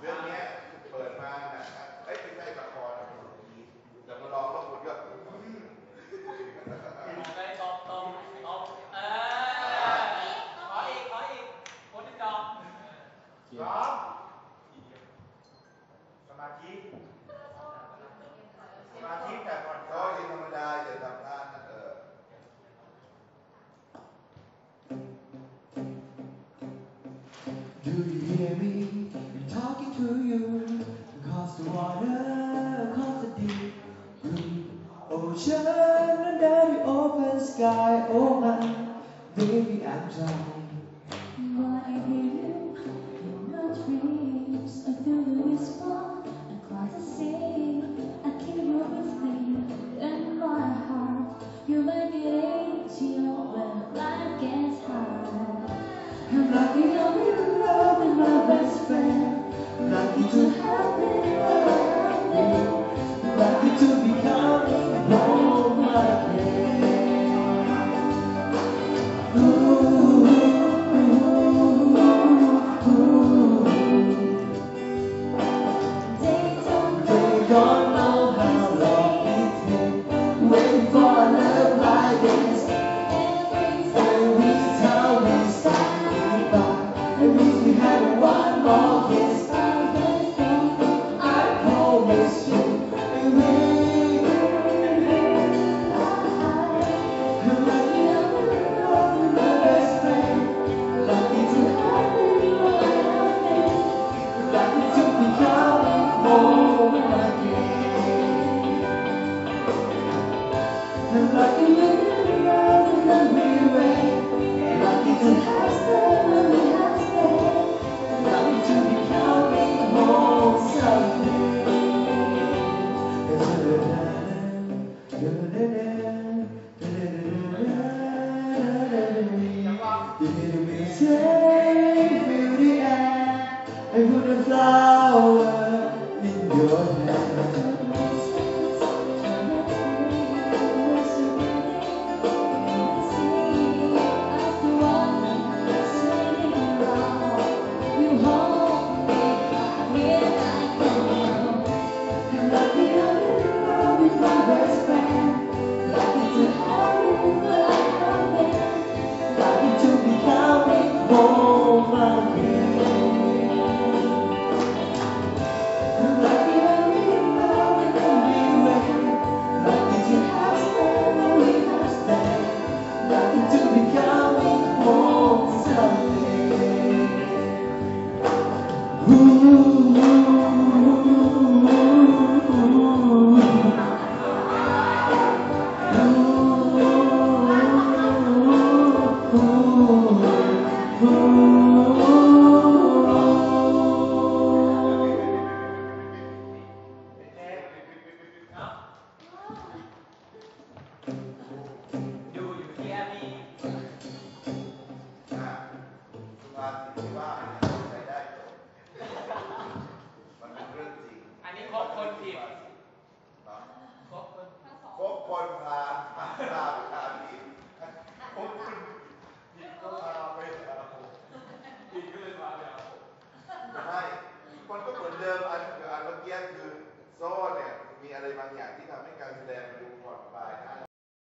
เรื่องเนี้ยเปิดมานะครับเอ้ยไม่ใช่ละครนะแต่มาลองแล้วคนก็อืมไปตบตบตบเออขออีกขออีกคนที่ดอกพร้อมสมาธิ Do you hear me I'm talking to you? Across the water, across the deep blue ocean, under the open sky. Oh my, baby, I'm trying. Why I hear you in my dreams, I feel the whisper across the sea. I keep you with me in my heart. You make it easier when life gets hard. I'm lucky with my best friend. Lucky to have hear me say, the air, and a flower in your hand.